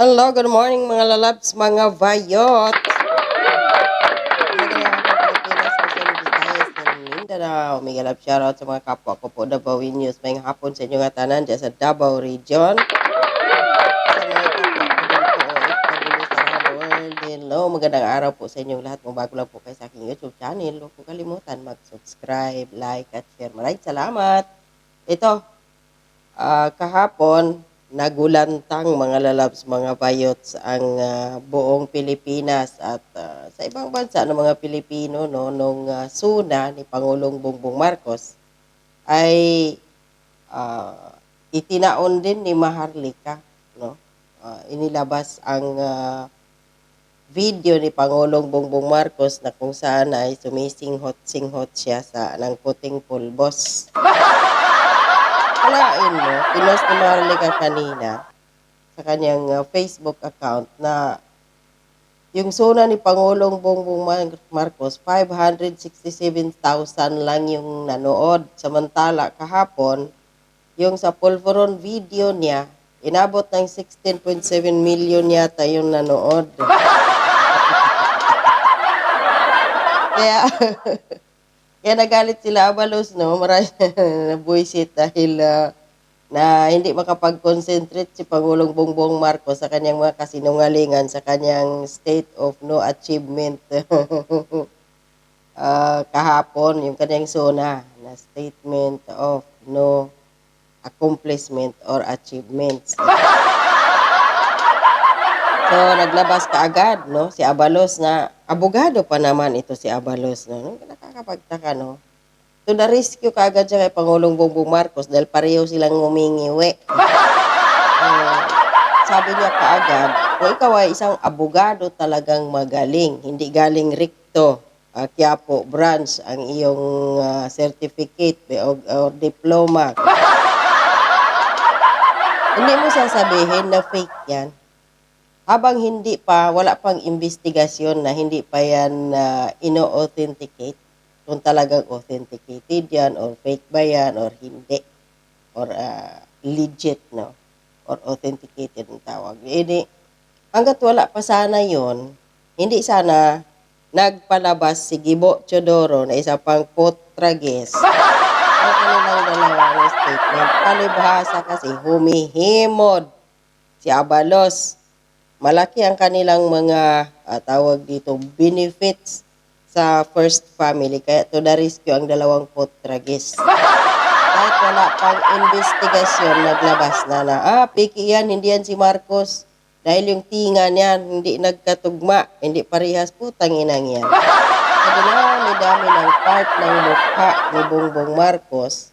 Hello, good morning mga lalabs, mga vayot. Mindanao. Mega love shoutout sa mga kapwa ko po Davao News. May hapon sa inyong atanan dyan sa Davao Region. Sa mga kapwa din. Hello, magandang araw po sa inyong lahat. Kung bago lang po kayo sa aking YouTube channel, huwag po kalimutan mag-subscribe, like, at share. Maraming salamat. Ito, Ah, kahapon, nagulantang mga lalabs, mga bayots ang ah, buong Pilipinas at ah, sa ibang bansa ng mga Pilipino no nung ah, suna ni Pangulong Bongbong Marcos ay ah, itinaon din ni Maharlika no Ah, inilabas ang ah, video ni Pangulong Bongbong Marcos na kung saan ay sumisinghot-singhot siya sa ng puting pulbos. Kalain mo, pinost ni Marlica kanina sa kanyang uh, Facebook account na yung suna ni Pangulong Bongbong Mar- Marcos, 567,000 lang yung nanood. Samantala, kahapon, yung sa Pulveron video niya, inabot ng 16.7 million yata yung nanood. Kaya, kaya nagalit sila Abalos, no? Marami na buisit dahil ah, na hindi makapag-concentrate si Pangulong Bongbong Marcos sa kanyang mga kasinungalingan, sa kanyang state of no achievement ah, kahapon, yung kanyang sona na statement of no accomplishment or achievements. So, naglabas ka agad, no? Si Abalos na, abogado pa naman ito si Abalos, no? Nakakapagtaka, no? To the rescue ka agad siya kay Pangulong Bongbong Marcos dahil pareho silang ngumingiwi. Ah, sabi niya kaagad, kung ikaw ay isang abogado talagang magaling, hindi galing rikto, uh, Quiapo branch ang iyong ah, certificate o, o diploma. hindi mo sasabihin na fake yan habang hindi pa, wala pang investigasyon na hindi pa yan uh, ino-authenticate, kung talagang authenticated yan, or fake ba yan, or hindi, or uh, legit, no? Or authenticated ang tawag. Hindi, hanggat wala pa sana yon hindi sana nagpalabas si Gibo Chodoro na isa pang potrages ang kanilang dalawang statement. Palibhasa kasi humihimod si Abalos malaki ang kanilang mga ah, tawag dito benefits sa first family kaya to the rescue ang dalawang potragis kahit wala pang investigasyon naglabas na na ah piki yan hindi yan si Marcos. Dahil yung tinga niyan hindi nagkatugma hindi parehas putang inang yan. Sa dinami-dami ng part ng mukha ni Bongbong Marcos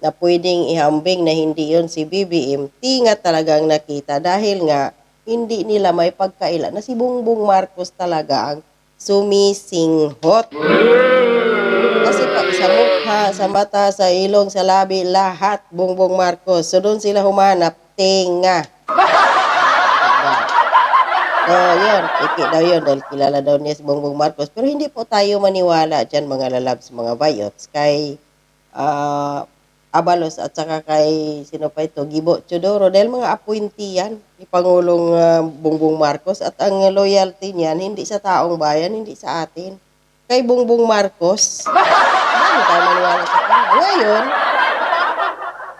na pwedeng ihambing na hindi yon si BBM, tinga talagang nakita dahil nga hindi nila may pagkaila na si Bongbong Marcos talaga ang sumisinghot. Kasi pa, sa mukha, sa mata, sa ilong, sa labi, lahat Bongbong Marcos. So doon sila humanap, tinga. So, yun, iki daw yun dahil kilala daw niya si Bongbong Marcos. Pero hindi po tayo maniwala dyan mga lalabs, mga bayots, kay ah, Abalos at saka kay sino pa ito, Gibo Chodoro dahil mga appointee yan ni Pangulong ah, Bongbong Marcos at ang loyalty niyan hindi sa taong bayan, hindi sa atin. Kay Bongbong Marcos. Hindi tayo maniwala sa kanya. Ngayon,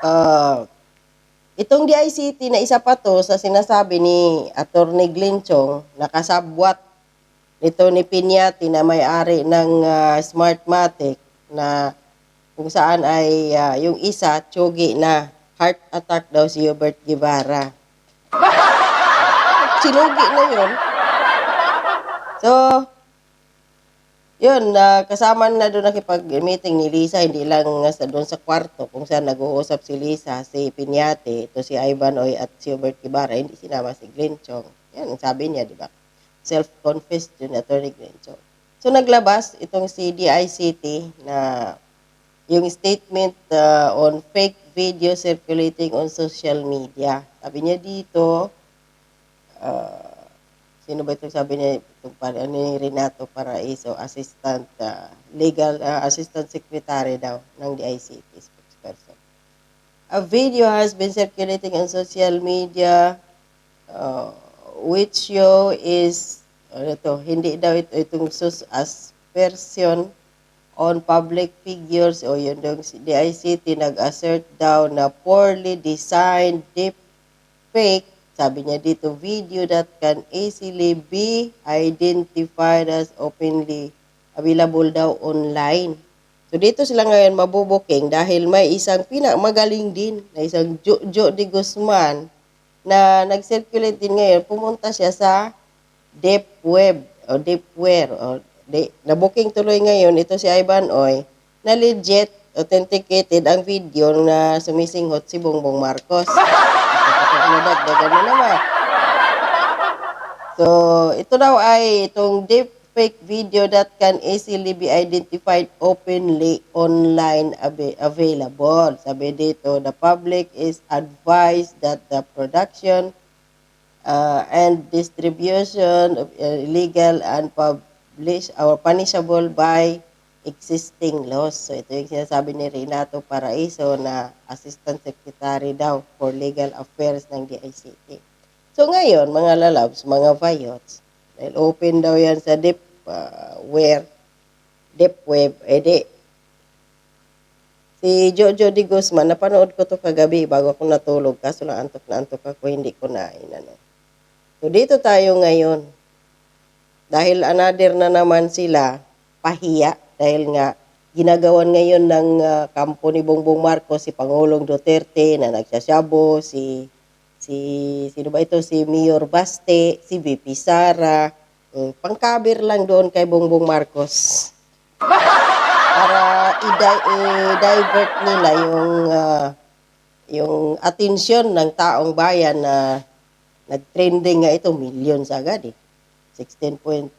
ah, itong DICT na isa pa to sa sinasabi ni Attorney Glinchong nakasabwat nito ni Pinyati na may-ari ng ah, Smartmatic na kung saan ay ah, yung isa, tsugi na heart attack daw si Hubert Guevara. Sinugi na yun. So, yun, na kasama na doon nakipag-meeting ni Lisa, hindi lang sa doon sa kwarto kung saan nag-uusap si Lisa, si Pinyate, ito si Ivan Oy at si Hubert Guevara, hindi sinama si Glenn Chong. Yan, ang sabi niya, di ba? Self-confessed yun, Attorney Glenn Chong. So, naglabas itong si DICT na yung statement uh, on fake video circulating on social media. Sabi niya dito, uh, sino ba ito sabi niya, itong para, ano ni Renato Paraiso, assistant, uh, legal, uh, assistant secretary daw ng DICT spokesperson. A video has been circulating on social media uh, which show is ano to, hindi daw ito itong sus as version on public figures o yun si DICT nag-assert daw na poorly designed deep fake sabi niya dito video that can easily be identified as openly available daw online So dito sila ngayon mabubuking dahil may isang pinamagaling din na isang Jojo de Guzman na nag-circulate din ngayon. Pumunta siya sa deep web o deepware o de, na-booking tuloy ngayon ito si Ivan Oy na legit authenticated ang video na sumisinghot si Bongbong Marcos. Ano dagdagan na naman. So, ito daw ay itong deep fake video that can easily be identified openly online ava- available. Sabi dito, the public is advised that the production uh, and distribution of illegal and published or punishable by existing laws. So ito yung sinasabi ni Renato Paraiso na Assistant Secretary daw for Legal Affairs ng DICT. So ngayon, mga lalabs, mga vayots, dahil open daw yan sa deep uh, where, deep web, edi, si Jojo Di Guzman, napanood ko to kagabi bago ako natulog, kaso lang antok na antok ako, hindi ko na inano. So dito tayo ngayon. Dahil another na naman sila, pahiya, dahil nga ginagawan ngayon ng uh, kampo ni Bongbong Marcos si Pangulong Duterte na nagsasyabo, si si sino ba ito si Mayor Baste, si VP Sara, um, pangkabir lang doon kay Bongbong Marcos. Para i-divert nila yung ah, yung atensyon ng taong bayan na nag-trending nga ito, millions agad eh. 16.2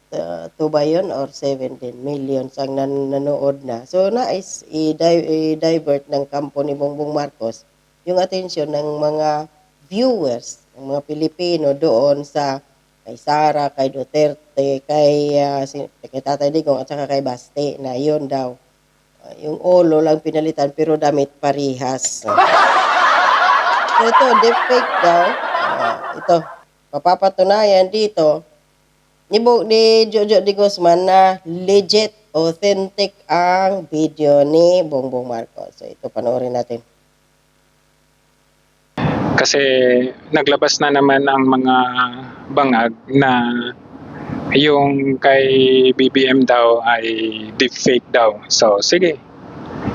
ba yun or 17 millions ang nan- nanood na. So, nais i-di- i-divert ng kampo ni Bongbong Marcos yung atensyon ng mga viewers, ng mga Pilipino doon sa kay Sara, kay Duterte, kay, uh, si, kay Tatay Digong at saka kay Baste na yun daw. Uh, yung ulo lang pinalitan pero damit parihas. So, ito, deepfake daw. Ah, ito, papapatunayan dito ni, Bo, ni Jojo Di Guzman na legit, authentic ang video ni Bongbong Marcos. So, ito, panoorin natin. Kasi naglabas na naman ang mga bangag na yung kay BBM daw ay deepfake daw. So, sige.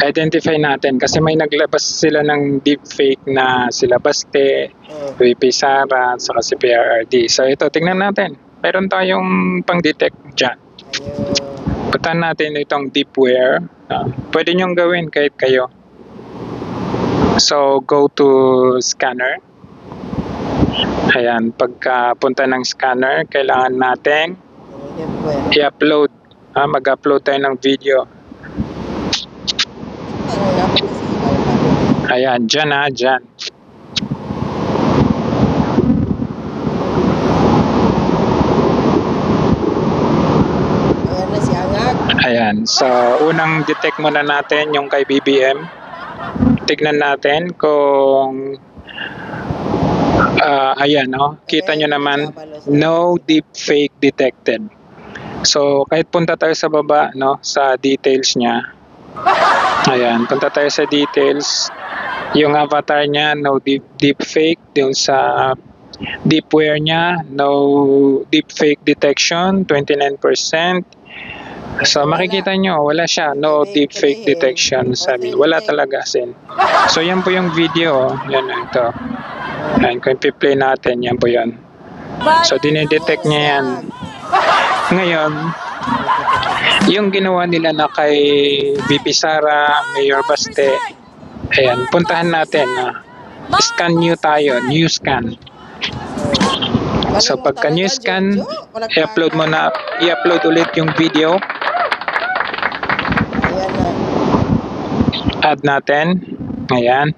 Identify natin kasi may naglabas sila ng deepfake na sila Baste, VP Sara, saka si PRRD. So, ito, tingnan natin. Meron tayong pang-detect dyan. Puntahan natin itong deepware. Ah, pwede nyong gawin kahit kayo. So, go to scanner. Ayan, pagka punta ng scanner, kailangan natin i-upload. Ah, mag-upload tayo ng video. Ayan, dyan ha, dyan. Ayan na si Angag. Ayan, so unang detect muna natin yung kay BBM. Tignan natin kung ah ayan, no? Kita nyo naman, no deep fake detected. So, kahit punta tayo sa baba, no, sa details niya. Ayan, punta tayo sa details. Yung avatar niya, no deep, deep fake. Yung sa deepware niya, no deep fake detection, 29%. So, makikita nyo, wala siya. No deep fake detection. Sabi, wala talaga. Sin. So, yan po yung video. Yan, ito. Yan, kung i-play natin, yan po yan. So, dinidetect niya yan. Ngayon, yung ginawa nila na kay VP Sara, Mayor Baste, ayan, puntahan natin. ah. scan new tayo, new scan. So pagka new scan, i-upload mo na, i-upload ulit yung video, Ayan na. Add natin. Ayan.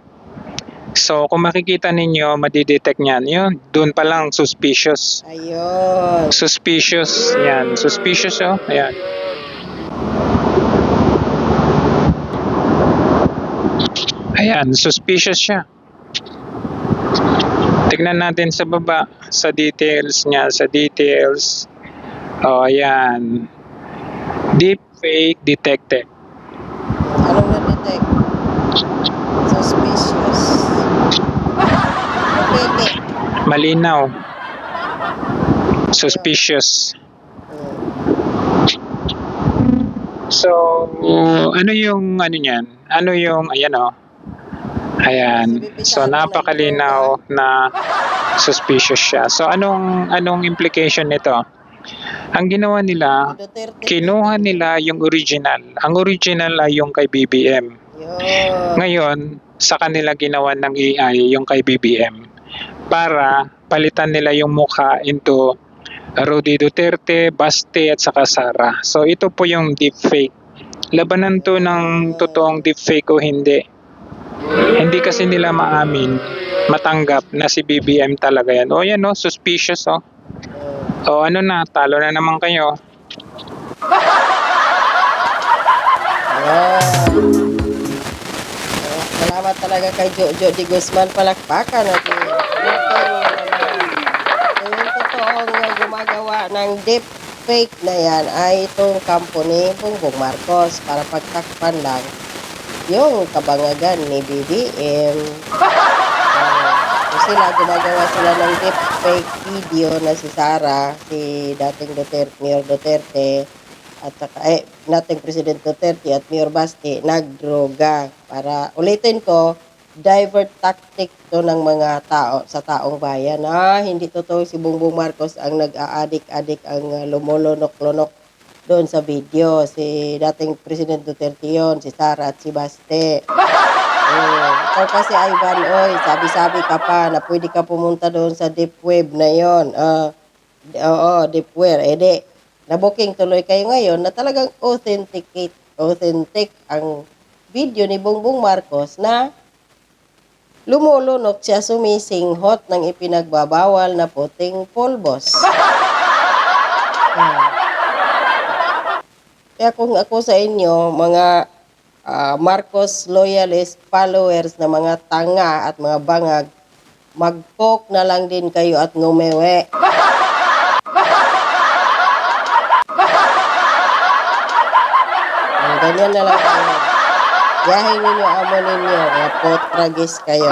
So kung makikita ninyo, madidetect niyan. Yun, doon pa lang suspicious. Ayun. Suspicious. Yan, suspicious oh. Ayan. Ayan, suspicious siya. Tignan natin sa baba, sa details niya, sa details. Oh, ayan. Deepfake detected. Anong na-detect? Suspicious. Pwede. Malinaw. Suspicious. So, ano yung ano niyan? Ano yung ayan oh. Ayan. So napakalinaw na suspicious siya. So anong anong implication nito? Ang ginawa nila, kinuha nila yung original. Ang original ay yung kay BBM. Ngayon, sa kanila ginawa ng AI yung kay BBM para palitan nila yung mukha into Rudy Duterte, Baste at saka Sara. So ito po yung deepfake. Labanan to ng totoong deepfake o hindi. Hindi kasi nila maamin, matanggap na si BBM talaga yan. O yan o, suspicious o. O ano na, talo na naman kayo. Ah, Salamat talaga kay Jojo Di Guzman palakpakan natin. So, yung totoong uh, gumagawa ng deep fake na yan ay itong company Bongbong Marcos para pagtakpan lang yung kabangagan ni BBM. So sila, gumagawa sila ng deep fake video na si Sara, si dating Duterte, Mayor Duterte, at saka, eh, nating President Duterte at Mayor Basti nagdroga para ulitin ko divert tactic to ng mga tao sa taong bayan na hindi totoo si Bongbong Marcos ang nag-aadik-adik ang uh, lumulunok-lunok doon sa video si dating President Duterte yon si Sara at si Baste Oh, ikaw kasi Ivan, oy, sabi-sabi ka pa na pwede ka pumunta doon sa deep web na yon. Ah, oo, deep web. Eh di, na-booking tuloy kayo ngayon na talagang authenticate, authentic ang video ni Bongbong Marcos na lumulunok siya sumisinghot ng ipinagbabawal na puting pulbos. Ah. Kaya kung ako sa inyo, mga ah, Marcos loyalist followers na mga tanga at mga bangag, mag-poke na lang din kayo at ngumewe. Ganyan na lang. Yahin ninyo amo ninyo, mga potragis kayo.